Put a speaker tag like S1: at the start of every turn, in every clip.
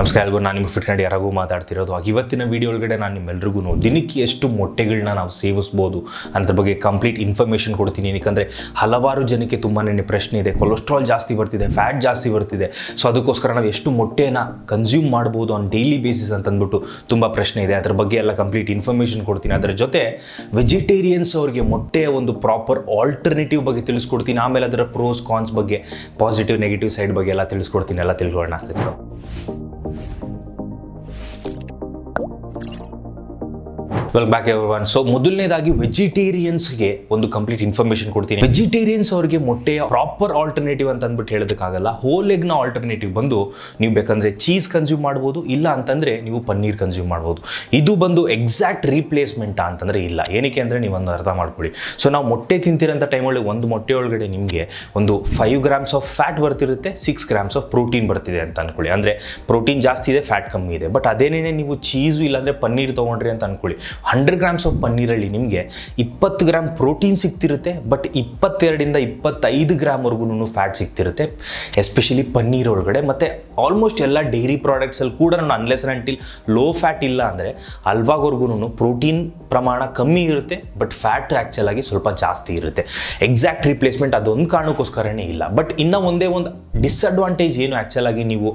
S1: ನಮಸ್ಕಾರ ಎಲ್ಗೂ ನಾನು ನಿಮ್ಮ ಫಿಟ್ಕಂಡು ಯಾರಾಗೂ ಮಾತಾಡ್ತಿರೋದು. ಇವತ್ತಿನ ವಿಡಿಯೋ ಒಳಗಡೆ ನಾನು ನಿಮ್ಮೆಲ್ರಿಗೂ ದಿನಕ್ಕೆ ಎಷ್ಟು ಮೊಟ್ಟೆಗಳನ್ನ ನಾವು ಸೇವಿಸ್ಬೋದು. ಅದ್ರ ಬಗ್ಗೆ ಕಂಪ್ಲೀಟ್ ಇನ್ಫಾರ್ಮೇಷನ್ ಕೊಡ್ತೀನಿ. ಏನಕ್ಕೆ ಹಲವಾರು ಜನಕ್ಕೆ ತುಂಬಾ ಪ್ರಶ್ನೆ ಇದೆ. ಕೊಲೆಸ್ಟ್ರಾಲ್ ಜಾಸ್ತಿ ಬರ್ತಿದೆ ಫ್ಯಾಟ್ ಜಾಸ್ತಿ ಬರ್ತಿದೆ. ಸೊ ಅದಕ್ಕೋಸ್ಕರ ನಾವು ಎಷ್ಟು ಮೊಟ್ಟೆನ ಕನ್ಸ್ಯೂಮ್ ಮಾಡ್ಬೋದು ಆನ್ ಡೈಲಿ ಬೇಸಿಸ್ ಅಂತ ಅಂದ್ಬಿಟ್ಟು ತುಂಬ ಪ್ರಶ್ನೆ ಇದೆ. ಅದ್ರ ಬಗ್ಗೆ ಎಲ್ಲ ಕಂಪ್ಲೀಟ್ ಇನ್ಫಾರ್ಮೇಷನ್ ಕೊಡ್ತೀನಿ. ಅದರ ಜೊತೆ ವೆಜಿಟೇರಿಯನ್ಸ್ ಅವರಿಗೆ ಮೊಟ್ಟೆಯ ಒಂದು ಪ್ರಾಪರ್ ಆಲ್ಟರ್ನೇಟಿವ್ ಬಗ್ಗೆ ತಿಳಿಸ್ಕೊಡ್ತೀನಿ. ಆಮೇಲೆ ಅದರ ಪ್ರೋಸ್ ಕಾನ್ಸ್ ಬಗ್ಗೆ ಪಾಸಿಟಿವ್ ನೆಗೆಟಿವ್ ಸೈಡ್ ಬಗ್ಗೆ ಎಲ್ಲ ತಿಳಿಸ್ಕೊಡ್ತೀನಿ. ಎಲ್ಲ ತಿಳ್ಕೊಳ್ಳೋಣ. Let's go. ವೆಲ್ ಬ್ಯಾಕ್ ಎವರ್ ಒನ್ ಸೊ ಮೊದಲನೇದಾಗಿ ವೆಜಿಟೇರಿಯನ್ಸ್ಗೆ ಒಂದು ಕಂಪ್ಲೀಟ್ ಇನ್ಫಾರ್ಮೇಶನ್ ಕೊಡ್ತೀನಿ. ವೆಜಿಟೇರಿಯನ್ಸ್ ಅವರಿಗೆ ಮೊಟ್ಟೆಯ ಪ್ರಾಪರ್ ಆಲ್ಟರ್ನೇಟಿವ್ ಅಂತ ಅಂದ್ಬಿಟ್ಟು ಹೇಳೋದಕ್ಕಾಗಲ್ಲ. ಹೋಲ್ ಎಗ್ನ ಆಲ್ಟರ್ನೇಟಿವ್ ಬಂದು ನೀವು ಬೇಕಂದ್ರೆ ಚೀಸ್ ಕನ್ಸ್ಯೂಮ್ ಮಾಡ್ಬೋದು, ಇಲ್ಲ ಅಂತಂದ್ರೆ ನೀವು ಪನ್ನೀರ್ ಕನ್ಸ್ಯೂಮ್ ಮಾಡ್ಬೋದು. ಇದು ಬಂದು ಎಕ್ಸಾಕ್ಟ್ ರೀಪ್ಲೇಸ್ಮೆಂಟ್ ಅಂತಂದ್ರೆ ಇಲ್ಲ. ಏನಕ್ಕೆ ಅಂದರೆ ನೀವು ಒಂದು ಅರ್ಥ ಮಾಡ್ಕೊಳ್ಳಿ. ಸೊ ನಾವು ಮೊಟ್ಟೆ ತಿಂತಿರೋಂಥ ಟೈಮಲ್ಲಿ ಒಂದು ಮೊಟ್ಟೆ ಒಳಗಡೆ ನಿಮಗೆ ಒಂದು ಫೈವ್ ಗ್ರಾಮ್ಸ್ ಆಫ್ ಫ್ಯಾಟ್ ಬರ್ತಿರುತ್ತೆ ಸಿಕ್ಸ್ ಗ್ರಾಮ್ಸ್ ಆಫ್ ಪ್ರೋಟೀನ್ ಬರ್ತಿದೆ ಅಂತ ಅನ್ಕೊಳ್ಳಿ. ಅಂದರೆ ಪ್ರೋಟೀನ್ ಜಾಸ್ತಿ ಇದೆ ಫ್ಯಾಟ್ ಕಮ್ಮಿ ಇದೆ. ಬಟ್ ಅದೇನೇ ನೀವು ಚೀಸು ಇಲ್ಲಾಂದರೆ ಪನ್ನೀರ್ ತೊಗೊಂಡ್ರಿ ಅಂತ ಅನ್ಕೊಳ್ಳಿ. ಹಂಡ್ರೆಡ್ ಗ್ರಾಮ್ಸ್ ಆಫ್ ಪನ್ನೀರಲ್ಲಿ ನಿಮಗೆ ಇಪ್ಪತ್ತು ಗ್ರಾಮ್ ಪ್ರೋಟೀನ್ ಸಿಗ್ತಿರುತ್ತೆ, ಬಟ್ ಇಪ್ಪತ್ತೆರಡರಿಂದ ಇಪ್ಪತ್ತೈದು ಗ್ರಾಮ್ವರೆಗೂ ಫ್ಯಾಟ್ ಸಿಗ್ತಿರುತ್ತೆ ಎಸ್ಪೆಷಲಿ ಪನ್ನೀರ್ ಒಳಗಡೆ. ಮತ್ತು ಆಲ್ಮೋಸ್ಟ್ ಎಲ್ಲ ಡೈರಿ ಪ್ರಾಡಕ್ಟ್ಸಲ್ಲಿ ಕೂಡ ನಾನು ಅನ್ಲೆಸ್ ಅಂಟಿಲ್ ಲೋ ಫ್ಯಾಟ್ ಇಲ್ಲ ಅಂದರೆ ಅಲ್ವಾವರೆಗೂ ಪ್ರೋಟೀನ್ ಪ್ರಮಾಣ ಕಮ್ಮಿ ಇರುತ್ತೆ ಬಟ್ ಫ್ಯಾಟ್ ಆ್ಯಕ್ಚುಲಾಗಿ ಸ್ವಲ್ಪ ಜಾಸ್ತಿ ಇರುತ್ತೆ. ಎಕ್ಸಾಕ್ಟ್ ರಿಪ್ಲೇಸ್ಮೆಂಟ್ ಅದೊಂದು ಕಾರಣಕ್ಕೋಸ್ಕರನೇ ಇಲ್ಲ. ಬಟ್ ಇನ್ನೂ ಒಂದೇ ಒಂದು ಡಿಸ್ಅಡ್ವಾಂಟೇಜ್ ಏನು ಆ್ಯಕ್ಚುಲಾಗಿ ನೀವು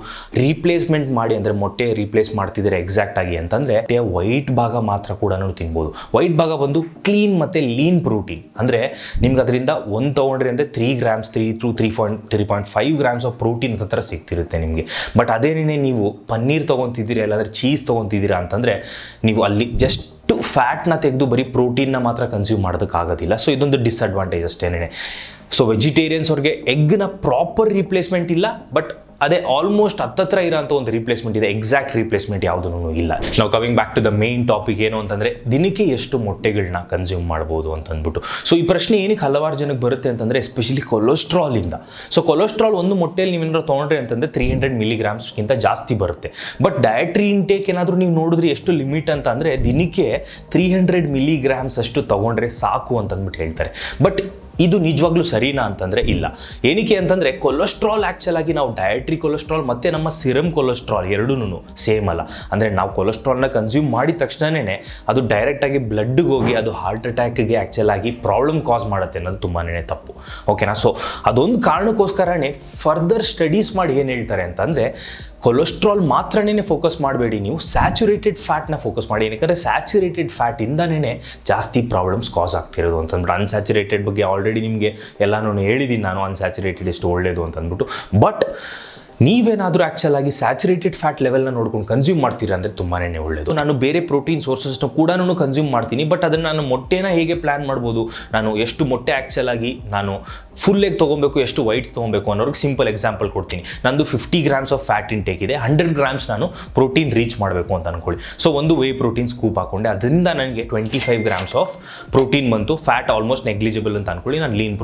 S1: ರೀಪ್ಲೇಸ್ಮೆಂಟ್ ಮಾಡಿ ಅಂದರೆ ಮೊಟ್ಟೆ ರೀಪ್ಲೇಸ್ ಮಾಡ್ತಿದ್ದೀರಾ ಎಕ್ಸಾಕ್ಟ್ ಆಗಿ ಅಂತಂದರೆ ವೈಟ್ ಭಾಗ ಮಾತ್ರ ಕೂಡ ತಿನ್ಬೋದು. ವೈಟ್ ಭಾಗ ಬಂದು ಕ್ಲೀನ್ ಮತ್ತು ಲೀನ್ ಪ್ರೋಟೀನ್ ಅಂದರೆ ನಿಮ್ಗೆ ಅದರಿಂದ ಒಂದು ತೊಗೊಂಡ್ರಿ ಅಂದರೆ three grams three to three point three point five grams of protein ಹತ್ರ ಸಿಗ್ತಿರುತ್ತೆ ನಿಮಗೆ. ಬಟ್ ಅದೇನೇ ನೀವು ಪನ್ನೀರ್ ತೊಗೊತಿದ್ದೀರಾ, ಇಲ್ಲಾಂದರೆ ಚೀಸ್ ತೊಗೊತಿದ್ದೀರಾ ಅಂತಂದರೆ ನೀವು ಅಲ್ಲಿ ಜಸ್ಟ್ ಫ್ಯಾಟ್ನ ತೆಗೆದು ಬರೀ ಪ್ರೋಟೀನ್ನ ಮಾತ್ರ ಕನ್ಸ್ಯೂಮ್ ಮಾಡೋದಕ್ಕಾಗೋದಿಲ್ಲ ಸೊ ಇದೊಂದು ಡಿಸ್ಅಡ್ವಾಂಟೇಜ್ ಅಷ್ಟೇನೆ ಸೊ ವೆಜಿಟೇರಿಯನ್ಸ್ ಅವ್ರಿಗೆ ಎಗ್ನ ಪ್ರಾಪರ್ ರಿಪ್ಲೇಸ್ಮೆಂಟ್ ಇಲ್ಲ ಬಟ್ ಅದೇ ಆಲ್ಮೋಸ್ಟ್ ಹತ್ತತ್ರ ಇರೋಂಥ ಒಂದು ರಿಪ್ಲೇಸ್ಮೆಂಟ್ ಇದೆ. ಎಕ್ಸಾಕ್ಟ್ ರಿಪ್ಲೇಸ್ಮೆಂಟ್ ಯಾವುದೂ ಇಲ್ಲ. ನಾವು coming back to the main topic ಏನು ಅಂತಂದರೆ, ದಿನಕ್ಕೆ ಎಷ್ಟು ಮೊಟ್ಟೆಗಳನ್ನ ಕನ್ಸ್ಯೂಮ್ ಮಾಡ್ಬೋದು ಅಂತ ಅಂದ್ಬಿಟ್ಟು ಸೊ ಈ ಪ್ರಶ್ನೆ ಏನಕ್ಕೆ ಹಲವಾರು ಜನಕ್ಕೆ ಬರುತ್ತೆ ಅಂತಂದರೆ ಎಸ್ಪೆಷಲಿ ಕೊಲೆಸ್ಟ್ರಾಲಿಂದ ಸೊ ಕೊಲೆಸ್ಟ್ರಾಲ್ ಒಂದು ಮೊಟ್ಟೆಯಲ್ಲಿ ನೀವೇನಾದ್ರು ತೊಗೊಂಡ್ರೆ ಅಂತಂದರೆ ತ್ರೀ ಹಂಡ್ರೆಡ್ ಮಿಲಿಗ್ರಾಮ್ಸ್ಗಿಂತ ಜಾಸ್ತಿ ಬರುತ್ತೆ. ಬಟ್ ಡಯಟ್ರಿ ಇಂಟೇಕ್ ಏನಾದರೂ ನೀವು ನೋಡಿದ್ರೆ ಎಷ್ಟು ಲಿಮಿಟ್ ಅಂತ ಅಂದರೆ ದಿನಕ್ಕೆ ತ್ರೀ ಹಂಡ್ರೆಡ್ ಮಿಲಿಗ್ರಾಮ್ಸ್ ಅಷ್ಟು ತೊಗೊಂಡ್ರೆ ಸಾಕು ಅಂತ ಅಂದ್ಬಿಟ್ಟು ಹೇಳ್ತಾರೆ. ಬಟ್ ಇದು ನಿಜವಾಗ್ಲೂ ಸರಿನಾ ಅಂತಂದರೆ ಇಲ್ಲ. ಏನಕ್ಕೆ ಅಂತಂದರೆ ಕೊಲೆಸ್ಟ್ರಾಲ್ ಆ್ಯಕ್ಚುಲ್ ಆಗಿ ನಾವು ಡಯಟ್ರಿ ಕೊಲೆಸ್ಟ್ರಾಲ್ ಮತ್ತು ನಮ್ಮ ಸಿರಮ್ ಕೊಲೆಸ್ಟ್ರಾಲ್ ಎರಡೂ ಸೇಮ್ ಅಲ್ಲ. ಅಂದರೆ ನಾವು ಕೊಲೆಸ್ಟ್ರಾಲ್ನ ಕನ್ಸ್ಯೂಮ್ ಮಾಡಿದ ತಕ್ಷಣವೇ ಅದು ಡೈರೆಕ್ಟಾಗಿ ಬ್ಲಡ್ಗೆ ಹೋಗಿ ಅದು ಹಾರ್ಟ್ ಅಟ್ಯಾಕ್ಗೆ ಆ್ಯಕ್ಚುಲ್ ಆಗಿ ಪ್ರಾಬ್ಲಮ್ ಕಾಸ್ ಮಾಡುತ್ತೆ ಅನ್ನೋದು ತುಂಬಾ ತಪ್ಪು. ಓಕೆನಾ ಸೊ ಅದೊಂದು ಕಾರಣಕ್ಕೋಸ್ಕರನೇ ಫರ್ದರ್ ಸ್ಟಡೀಸ್ ಮಾಡಿ ಏನು ಹೇಳ್ತಾರೆ ಅಂತಂದರೆ ಕೊಲೆಸ್ಟ್ರಾಲ್ ಮಾತ್ರನೇ ಫೋಕಸ್ ಮಾಡಬೇಡಿ ನೀವು. ಸ್ಯಾಚುರೇಟೆಡ್ ಫ್ಯಾಟ್ನ ಫೋಕಸ್ ಮಾಡಿ. ಏನಕ್ಕೆ ಸ್ಯಾಚುರೇಟೆಡ್ ಫ್ಯಾಟಿಂದನೇ ಜಾಸ್ತಿ ಪ್ರಾಬ್ಲಮ್ಸ್ ಕಾಸ್ ಆಗ್ತಿರೋದು ಅಂತಂದ್ಬಿಟ್ಟು ಅನ್ಸ್ಯಾಚುರೇಟೆಡ್ ಬಗ್ಗೆ ಆಲ್ರೆಡಿ ನಿಮಗೆ ಎಲ್ಲನೂ ಹೇಳಿದ್ದೀನಿ ನಾನು ಅನ್ಸ್ಯಾಚುರೇಟೆಡ್ ಎಷ್ಟು ಒಳ್ಳೆಯದು ಅಂತಂದ್ಬಿಟ್ಟು. ಬಟ್ ನೀವೇನಾದರೂ ಆ್ಯಕ್ಚುಲ್ ಆಗಿ ಸ್ಯಾಚುರೇಟೆಡ್ ಫ್ಯಾಟ್ ಲೆವೆಲ್ನ ನೋಡ್ಕೊಂಡು ಕನ್ಸ್ಯೂಮ್ ಮಾಡ್ತೀರಾ ಅಂದರೆ ತುಂಬಾ ಒಳ್ಳೆಯದು ನಾನು ಬೇರೆ ಪ್ರೋಟೀನ್ ಸೋರ್ಸಸ್ನ ಕೂಡ ಕನ್ಸ್ಯೂಮ್ ಮಾಡ್ತೀನಿ ಬಟ್ ಅದನ್ನು ನಾನು ಮೊಟ್ಟೆನ ಹೇಗೆ ಪ್ಲ್ಯಾನ್ ಮಾಡ್ಬೋದು, ನಾನು ಎಷ್ಟು ಮೊಟ್ಟೆ ಆ್ಯಕ್ಚುಲ್ ಆಗಿ ನಾನು ಫುಲ್ ಎಗ್ ತೊಗೊಬೇಕು, ಎಷ್ಟು ವೈಟ್ಸ್ ತೊಗೊಬೇಕು ಅನ್ನೋರಿಗೆ ಸಿಂಪಲ್ ಎಕ್ಸಾಂಪಲ್ ಕೊಡ್ತೀನಿ. ನಂದು fifty grams of fat intake ಇದೆ ಹಂಡ್ರೆಡ್ ಗ್ರಾಮ್ಸ್ ನಾನು ಪ್ರೋಟೀನ್ ರೀಚ್ ಮಾಡಬೇಕು ಅಂತ ಅನ್ಕೊಳ್ಳಿ. ಸೊ ಒಂದು ವೇ ಪ್ರೋಟೀನ್ ಸ್ಕೂಪ್ ಹಾಕೊಂಡೆ, ಅದರಿಂದ ನನಗೆ twenty five grams of protein ಬಂತು ಫ್ಯಾಟ್ ಆಲ್ಮೋಸ್ಟ್ ನೆಗ್ಲಿಜಿಬಲ್ ಅಂತ ಅನ್ಕೊಳ್ಳಿ, ನಾನು ಲೀನ್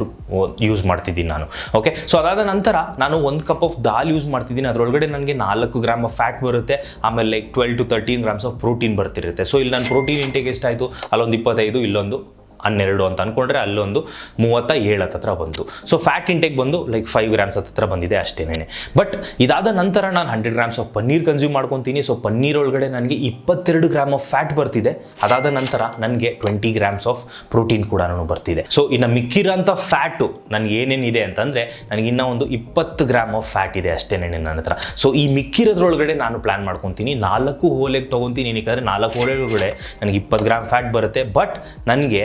S1: ಯೂಸ್ ಮಾಡ್ತಿದ್ದೀನಿ ನಾನು. ಓಕೆ ಸೊ ಅದಾದ ನಂತರ ನಾನು ಒಂದು ಕಪ್ ಆಫ್ ದಾಲ್ ಯೂಸ್ ಮಾಡ್ತಿದ್ದೀನಿ. ಅದರೊಳಗಡೆ ನನಗೆ ನಾಲ್ಕು ಗ್ರಾಮ್ ಆಫ್ ಫ್ಯಾಟ್ ಬರುತ್ತೆ. ಆಮೇಲೆ like twelve to thirteen grams of protein ಬರ್ತಿರುತ್ತೆ. So ಇಲ್ಲಿ ನಾನು ಪ್ರೋಟೀನ್ ಇಂಟೇಕ್ ಎಷ್ಟಾಯಿತು? ಅಲ್ಲೊಂದು ಇಪ್ಪತ್ತೈದು, ಇಲ್ಲೊಂದು ಹನ್ನೆರಡು ಅಂತ ಅಂದ್ಕೊಂಡ್ರೆ ಅಲ್ಲೊಂದು ಮೂವತ್ತ ಏಳು ಹತ್ರ ಬಂತು. ಸೊ ಫ್ಯಾಟ್ ಇಂಟೇಕ್ ಬಂದು ಲೈಕ್ ಫೈವ್ ಗ್ರಾಮ್ಸ್ ಹತ್ರ ಬಂದಿದೆ ಅಷ್ಟೇನೆ ಬಟ್ ಇದಾದ ನಂತರ ನಾನು hundred grams of paneer consume ಮಾಡ್ಕೊತೀನಿ. ಸೊ ಪನ್ನೀರ್ ಒಳಗಡೆ ನನಗೆ ಇಪ್ಪತ್ತೆರಡು ಗ್ರಾಮ್ ಆಫ್ ಫ್ಯಾಟ್ ಬರ್ತಿದೆ. ಅದಾದ ನಂತರ ನನಗೆ ಟ್ವೆಂಟಿ ಗ್ರಾಮ್ಸ್ ಆಫ್ ಪ್ರೋಟೀನ್ ಕೂಡ ಬರ್ತಿದೆ. ಸೊ ಇನ್ನು ಮಿಕ್ಕಿರೋಂಥ ಫ್ಯಾಟು ನನಗೆ ಏನೇನಿದೆ ಅಂತಂದರೆ, ನನಗೆ ಇನ್ನೂ ಒಂದು ಇಪ್ಪತ್ತು ಗ್ರಾಮ್ ಆಫ್ ಫ್ಯಾಟ್ ಇದೆ ಅಷ್ಟೇನೆ ನನ್ನ ಹತ್ರ. ಸೊ ಈ ಮಿಕ್ಕಿರೋದ್ರೊಳಗಡೆ ನಾನು ಪ್ಲ್ಯಾನ್ ಮಾಡ್ಕೊತೀನಿ. ನಾಲ್ಕು ಹೋಲೆಗೆ ತೊಗೊತೀನಿ. ಏನಕ್ಕೆ ನಾಲ್ಕು ಹೋಲೆಗಳೊಳಗಡೆ ನನಗೆ ಇಪ್ಪತ್ತು ಗ್ರಾಮ್ ಫ್ಯಾಟ್ ಬರುತ್ತೆ. ಬಟ್ ನನಗೆ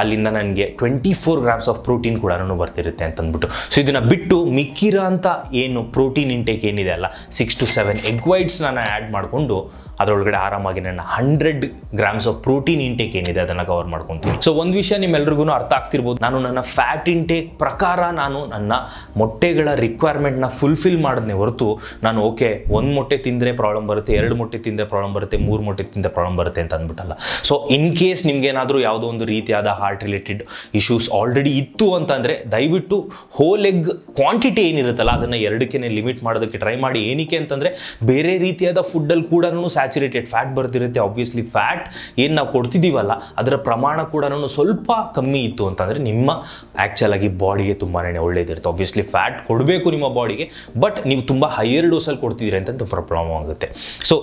S1: ಅಲ್ಲಿಂದ ನನಗೆ twenty four grams of protein ಕೂಡ ಬರ್ತಿರುತ್ತೆ ಅಂತ ಅಂದ್ಬಿಟ್ಟು ಸೊ ಇದನ್ನು ಬಿಟ್ಟು ಮಿಕ್ಕಿರೋ ಅಂತ ಏನು ಪ್ರೋಟೀನ್ ಇಂಟೇಕ್ ಏನಿದೆ ಅಲ್ಲ six to seven egg whites ನಾನು ಆ್ಯಡ್ ಮಾಡಿಕೊಂಡು ಅದರೊಳಗಡೆ ಆರಾಮಾಗಿ ನನ್ನ hundred grams of protein intake ಏನಿದೆ ಅದನ್ನು ಕವರ್ ಮಾಡ್ಕೊತೀನಿ. ಸೊ ಒಂದು ವಿಷಯ ನಿಮ್ಮೆಲ್ರಿಗೂ ಅರ್ಥ ಆಗ್ತಿರ್ಬೋದು. ನಾನು ನನ್ನ ಫ್ಯಾಟ್ ಇಂಟೇಕ್ ಪ್ರಕಾರ ನಾನು ನನ್ನ ಮೊಟ್ಟೆಗಳ ರಿಕ್ವೈರ್ಮೆಂಟ್ನ ಫುಲ್ಫಿಲ್ ಮಾಡಿದ್ನೆ ಹೊರತು ನಾನು ಓಕೆ ಒಂದು ಮೊಟ್ಟೆ ತಿಂದರೆ ಪ್ರಾಬ್ಲಮ್ ಬರುತ್ತೆ, ಎರಡು ಮೊಟ್ಟೆ ತಿಂದರೆ ಪ್ರಾಬ್ಲಮ್ ಬರುತ್ತೆ, ಮೂರು ಮೊಟ್ಟೆ ತಿಂದರೆ ಪ್ರಾಬ್ಲಮ್ ಬರುತ್ತೆ ಅಂತ ಅಂದ್ಬಿಟ್ಟಲ್ಲ. ಸೊ ಇನ್ ಕೇಸ್ ನಿಮ್ಗೇನಾದರೂ ಯಾವುದೋ ಒಂದು ರೀತಿಯಾದ ರೀತಿಯಾದ ಹಾರ್ಟ್ ರಿಲೇಟೆಡ್ ಇಶ್ಯೂಸ್ ಆಲ್ರೆಡಿ ಇತ್ತು ಅಂತಂದರೆ ದಯವಿಟ್ಟು ಹೋಲ್ ಎಗ್ ಕ್ವಾಂಟಿಟಿ ಏನಿರುತ್ತಲ್ಲ, ಅದನ್ನು ಎರಡಕ್ಕೆ ಲಿಮಿಟ್ ಮಾಡೋದಕ್ಕೆ ಟ್ರೈ ಮಾಡಿ. ಏನಕ್ಕೆ ಅಂತಂದರೆ ಬೇರೆ ರೀತಿಯಾದ ಫುಡ್ಡಲ್ಲಿ ಕೂಡ ಸ್ಯಾಚುರೇಟೆಡ್ ಫ್ಯಾಟ್ ಬರ್ತಿರುತ್ತೆ ಆಬ್ವಿಯಸ್ಲಿ ಫ್ಯಾಟ್ ಏನು ನಾವು ಕೊಡ್ತಿದ್ದೀವಲ್ಲ ಅದರ ಪ್ರಮಾಣ ಕೂಡ ಸ್ವಲ್ಪ ಕಮ್ಮಿ ಇತ್ತು ಅಂತಂದರೆ ನಿಮ್ಮ ಆ್ಯಕ್ಚುಲಾಗಿ ಬಾಡಿಗೆ ತುಂಬಾ ಒಳ್ಳೇದಿರುತ್ತೆ. ಆಬ್ವಿಯಸ್ಲಿ ಫ್ಯಾಟ್ ಕೊಡಬೇಕು ನಿಮ್ಮ ಬಾಡಿಗೆ ಬಟ್ ನೀವು ತುಂಬ ಹೈಯರ್ ಡೋಸಲ್ಲಿ ಕೊಡ್ತಿದ್ದೀರಿ ಅಂತ ತುಂಬ ಪ್ರಾಬ್ಲಮ್ ಆಗುತ್ತೆ. ಸೊ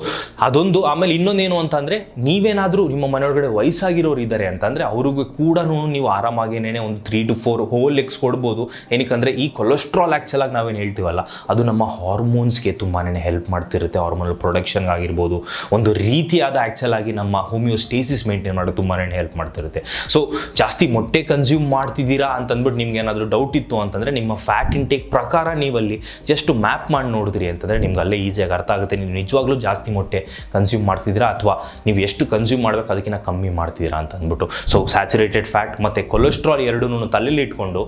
S1: ಅದೊಂದು, ಆಮೇಲೆ ಇನ್ನೊಂದೇನು ಅಂತಂದರೆ ನೀವೇನಾದರೂ ನಿಮ್ಮ ಮನೆಯೊಳಗಡೆ ವಯಸ್ಸಾಗಿರೋರು ಇದ್ದಾರೆ ಅಂತಂದರೆ ಅವ್ರಿಗೂ ಕೂಡ ನೀವು ಆರಾಮಾಗಿನೇ ಒಂದು three to four whole eggs ಕೊಡ್ಬೋದು. ಏನಕ್ಕಂದರೆ ಈ ಕೊಲೆಸ್ಟ್ರಾಲ್ ಆ್ಯಕ್ಚುಲಾಗಿ ನಾವೇನು ಹೇಳ್ತೀವಲ್ಲ, ಅದು ನಮ್ಮ ಹಾರ್ಮೋನ್ಸ್ಗೆ ತುಂಬಾ ಹೆಲ್ಪ್ ಮಾಡ್ತಿರುತ್ತೆ ಹಾರ್ಮೋನಲ್ ಪ್ರೊಡಕ್ಷನ್ ಆಗಿರ್ಬೋದು ಒಂದು ರೀತಿಯಾದ ಆ್ಯಕ್ಚುಲಾಗಿ ನಮ್ಮ ಹೋಮಿಯೋಸ್ಟೇಸಿಸ್ ಮೇಂಟೈನ್ ಮಾಡೋದು ತುಂಬಾ ಹೆಲ್ಪ್ ಮಾಡ್ತಿರುತ್ತೆ. ಸೊ ಜಾಸ್ತಿ ಮೊಟ್ಟೆ ಕನ್ಸ್ಯೂಮ್ ಮಾಡ್ತಿದ್ದೀರಾ ಅಂತಂದ್ಬಿಟ್ಟು ನಿಮ್ಗೆ ಏನಾದರೂ ಡೌಟ್ ಇತ್ತು ಅಂತಂದರೆ ನಿಮ್ಮ ಫ್ಯಾಟ್ ಇಂಟೇಕ್ ಪ್ರಕಾರ ನೀವಲ್ಲಿ ಜಸ್ಟ್ ಮ್ಯಾಪ್ ಮಾಡಿ ನೋಡಿದ್ರಿ ಅಂತಂದರೆ ನಿಮ್ಗೆ ಅಲ್ಲೇ ಈಸಿಯಾಗಿ ಅರ್ಥ ಆಗುತ್ತೆ. ನೀವು ನಿಜವಾಗ್ಲೂ ಜಾಸ್ತಿ ಮೊಟ್ಟೆ ಕನ್ಸ್ಯೂಮ್ ಮಾಡ್ತಿದ್ದೀರಾ ಅಥವಾ ನೀವು ಎಷ್ಟು ಕನ್ಸ್ಯೂಮ್ ಮಾಡಬೇಕು ಅದಕ್ಕಿಂತ ಕಮ್ಮಿ ಮಾಡ್ತಿದ್ದೀರಾ ಅಂತ ಅಂದ್ಬಿಟ್ಟು ಸೊ ಸ್ಯಾಚುರೇಟೆಡ್ ಫ್ಯಾಟ್ ಮತ್ತು ಕೊಲೆಸ್ಟ್ರಾಲ್ ಎರಡೂ ತಲೆಯಲ್ಲಿ ಇಟ್ಕೊಂಡು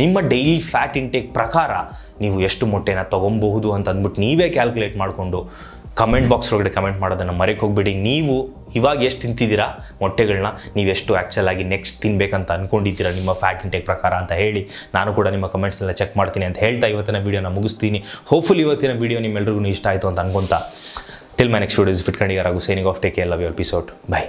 S1: ನಿಮ್ಮ ಡೈಲಿ ಫ್ಯಾಟ್ ಇಂಟೇಕ್ ಪ್ರಕಾರ ನೀವು ಎಷ್ಟು ಮೊಟ್ಟೆನ ತೊಗೊಬಹುದು ಅಂತ ಅಂದ್ಬಿಟ್ಟು ನೀವೇ ಕ್ಯಾಲ್ಕುಲೇಟ್ ಮಾಡಿಕೊಂಡು ಕಮೆಂಟ್ ಬಾಕ್ಸ್ ಒಳಗಡೆ ಕಮೆಂಟ್ ಮಾಡೋದನ್ನು ಮರೆಕ್ ಹೋಗ್ಬಿಡಿ. ನೀವು ಇವಾಗ ಎಷ್ಟು ತಿಂತಿದ್ದೀರಾ ಮೊಟ್ಟೆಗಳನ್ನ ನೀವು ಎಷ್ಟು ಆ್ಯಕ್ಚುಲ್ ಆಗಿ ನೆಕ್ಸ್ಟ್ ತಿನ್ಬೇಕಂತ ಅಂದ್ಕೊಂಡಿದ್ದೀರಾ ನಿಮ್ಮ ಫ್ಯಾಟ್ ಇಂಟೇಕ್ ಪ್ರಕಾರ ಅಂತ ಹೇಳಿ. ನಾನು ಕೂಡ ನಿಮ್ಮ ಕಮೆಂಟ್ಸ್ ಎಲ್ಲ ಚೆಕ್ ಮಾಡ್ತೀನಿ ಅಂತ ಹೇಳ್ತಾ ಇವತ್ತಿನ ವೀಡಿಯೋನ ಮುಗಿಸ್ತೀನಿ. ಹೋಪ್ಫುಲ್ ಇವತ್ತಿನ ವೀಡಿಯೋ ನಿಮ್ಮೆಲ್ರಿಗೂ ಇಷ್ಟ ಆಯಿತು ಅಂತ ಅನ್ಕೊಂತ. Till my next videos fit ಕಂಡಿಗಾರಾಗು signing off take love your ಪಿಸೋಟ್ by